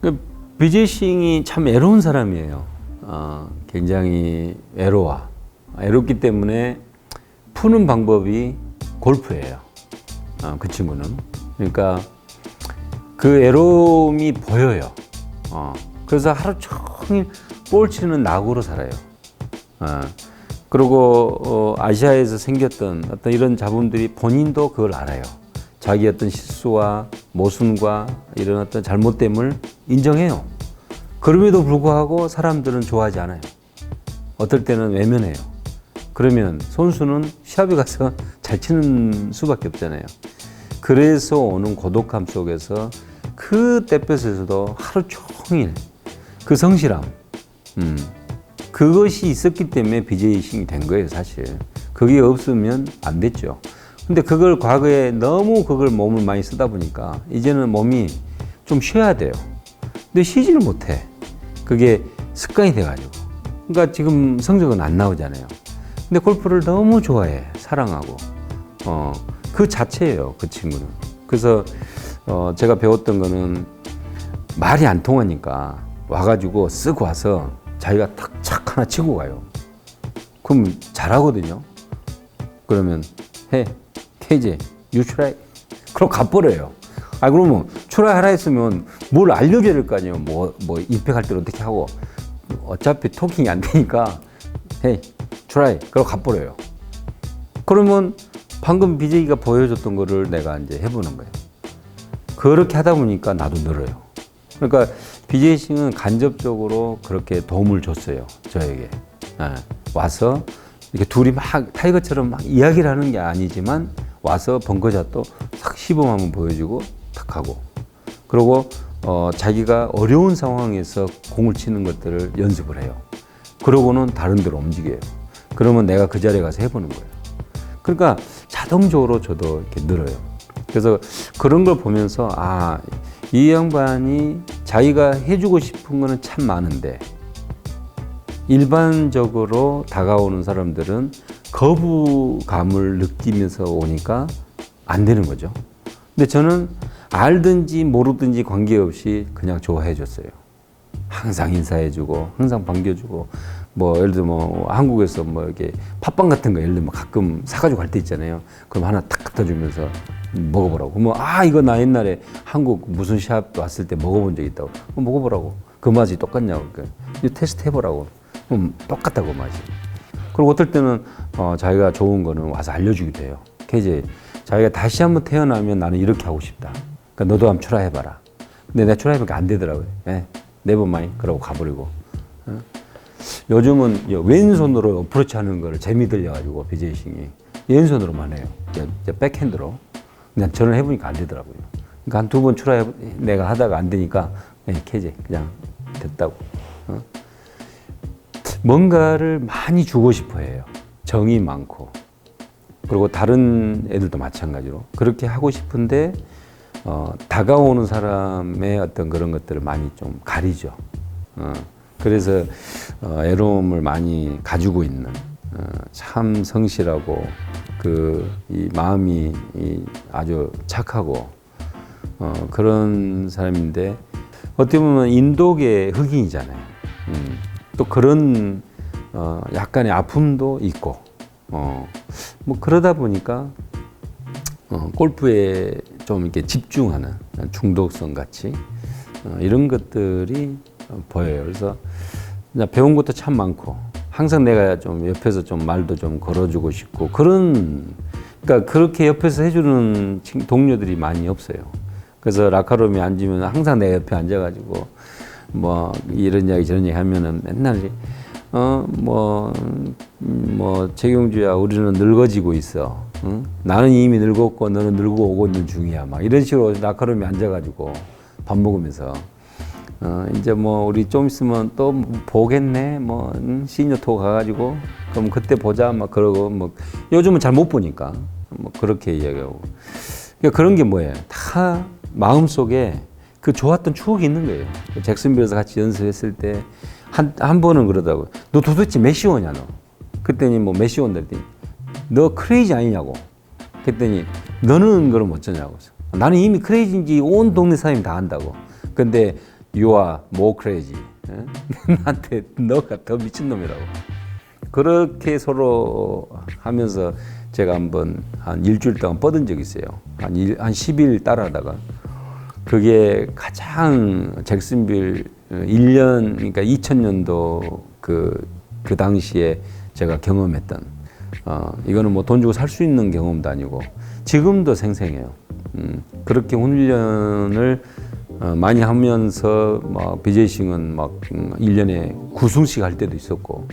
그 비제이 싱이 참 외로운 사람이에요. 어, 굉장히 외로워. 외롭기 때문에 푸는 방법이 골프예요. 어, 그 친구는. 그러니까 그 외로움이 보여요. 어, 그래서 하루 종일 볼 치는 낙으로 살아요. 어, 그리고 어, 아시아에서 생겼던 어떤 이런 자본들이 본인도 그걸 알아요. 자기 어떤 실수와 모순과 이런 어떤 잘못됨을 인정해요. 그럼에도 불구하고 사람들은 좋아하지 않아요. 어떨 때는 외면해요. 그러면 선수는 시합에 가서 잘 치는 수밖에 없잖아요. 그래서 오는 고독함 속에서 그 때볕에서도 하루 종일 그 성실함, 음, 그것이 있었기 때문에 BJ 싱이 된 거예요, 사실. 그게 없으면 안 됐죠. 근데 그걸 과거에 너무 그걸 몸을 많이 쓰다 보니까 이제는 몸이 좀 쉬어야 돼요. 근데 쉬지를 못해. 그게 습관이 돼가지고. 그러니까 지금 성적은 안 나오잖아요. 근데 골프를 너무 좋아해. 사랑하고. 어, 그 자체예요. 그 친구는. 그래서, 어, 제가 배웠던 거는 말이 안 통하니까 와가지고 쓱 와서 자기가 탁 착 하나 치고 가요. 그럼 잘하거든요. 그러면 해, You try. 그럼 가버려요. 아 그러면 트라이 하라 했으면 뭘 알려줘야 될 거 아니에요. 뭐, 뭐 임팩할 때는 어떻게 하고 어차피 토킹이 안 되니까 헤이 트라이 그럼 가버려요. 그러면 방금 BJ가 보여줬던 거를 내가 이제 해보는 거예요. 그렇게 하다 보니까 나도 늘어요. 그러니까 BJ 싱은 간접적으로 그렇게 도움을 줬어요. 저에게. 예, 와서 이렇게 둘이 막 타이거처럼 막 이야기를 하는 게 아니지만 와서 벙커샷도 싹 시범 한번 보여주고 탁 하고 그리고 어, 자기가 어려운 상황에서 공을 치는 것들을 연습을 해요. 그러고는 다른 데로 움직여요. 그러면 내가 그 자리에 가서 해보는 거예요. 그러니까 자동적으로 저도 이렇게 늘어요. 그래서 그런 걸 보면서 아, 이 양반이 자기가 해주고 싶은 거는 참 많은데 일반적으로 다가오는 사람들은 거부감을 느끼면서 오니까 안 되는 거죠. 근데 저는 알든지 모르든지 관계없이 그냥 좋아해 줬어요. 항상 인사해 주고, 항상 반겨주고, 뭐, 예를 들어 뭐, 한국에서 뭐, 이렇게 팥빵 같은 거 예를 들면 가끔 사가지고 갈 때 있잖아요. 그럼 하나 탁 갖다 주면서 먹어보라고. 뭐, 아, 이거 나 옛날에 한국 무슨 샵 왔을 때 먹어본 적 있다고. 뭐 먹어보라고. 그 맛이 똑같냐고. 그러니까 테스트 해보라고. 그럼 똑같다고 맛이. 그리고 어떨 때는 어, 자기가 좋은 거는 와서 알려주기도 해요. KJ, 자기가 다시 한번 태어나면 나는 이렇게 하고 싶다. 그러니까 너도 한번 출하해봐라. 근데 내가 출하해보니까 안 되더라고요. 예, 네버마이 그러고 가버리고. 어? 요즘은 이 왼손으로 어프로치 하는 거를 재미 들려가지고 BJ싱이 왼손으로만 해요. 백핸드로. 그냥 저는 해보니까 안 되더라고요. 그러니까 한 두 번 출하 내가 하다가 안 되니까 예, KJ 그냥 됐다고. 어? 뭔가를 많이 주고 싶어 해요. 정이 많고. 그리고 다른 애들도 마찬가지로. 그렇게 하고 싶은데, 어, 다가오는 사람의 어떤 그런 것들을 많이 좀 가리죠. 어, 그래서, 어, 애로움을 많이 가지고 있는, 어, 참 성실하고, 그, 이 마음이 이 아주 착하고, 어, 그런 사람인데, 어떻게 보면 인도계 흑인이잖아요. 음, 또 그런 어, 약간의 아픔도 있고, 어, 뭐 그러다 보니까 어, 골프에 좀 이렇게 집중하는 중독성 같이 어, 이런 것들이 어, 보여요. 그래서 배운 것도 참 많고 항상 내가 좀 옆에서 좀 말도 좀 걸어주고 싶고 그런 그러니까 그렇게 옆에서 해주는 친- 동료들이 많이 없어요. 그래서 라카롬이 앉으면 항상 내 옆에 앉아가지고 뭐 이런 이야기 저런 이야기 하면은 맨날 어뭐뭐 최경주야 우리는 늙어지고 있어. 응? 나는 이미 늙었고 너는 늙어 오고 있는 중이야. 막 이런 식으로 라카롬이 앉아가지고 밥 먹으면서 어 이제 뭐 우리 좀 있으면 또 보겠네. 뭐 응? 시니어 토 가가지고 그럼 그때 보자. 막 그러고 뭐 요즘은 잘 못 보니까 뭐 그렇게 이야기하고. 그러니까 그런 게 뭐예요? 다 마음 속에 그 좋았던 추억이 있는 거예요. 잭슨빌에서 같이 연습했을 때 한, 한 번은 그러다고. 너 도대체 몇시 오냐, 너? 그랬더니 뭐 그랬더니 너 크레이지 아니냐고. 그랬더니 너는 그럼 어쩌냐고. 나는 이미 크레이지인지 온 동네 사람이 다 안다고. 근데 more crazy. 예? 나한테 너가 더 미친 놈이라고. 그렇게 서로 하면서 제가 한번 한 일주일 동안 뻗은 적이 있어요. 한, 일, 한 10일 따라하다가. 그게 가장 잭슨빌 1년, 그러니까 2000년도 그, 그 당시에 제가 경험했던, 어, 이거는 뭐 돈 주고 살 수 있는 경험도 아니고, 지금도 생생해요. 음, 그렇게 훈련을 어, 많이 하면서 막 비제이싱은 막 음, 1년에 9승씩 할 때도 있었고,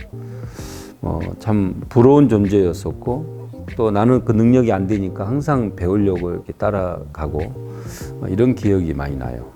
어, 참 부러운 존재였었고 또 나는 그 능력이 안 되니까 항상 배우려고 이렇게 따라가고 어, 이런 기억이 많이 나요.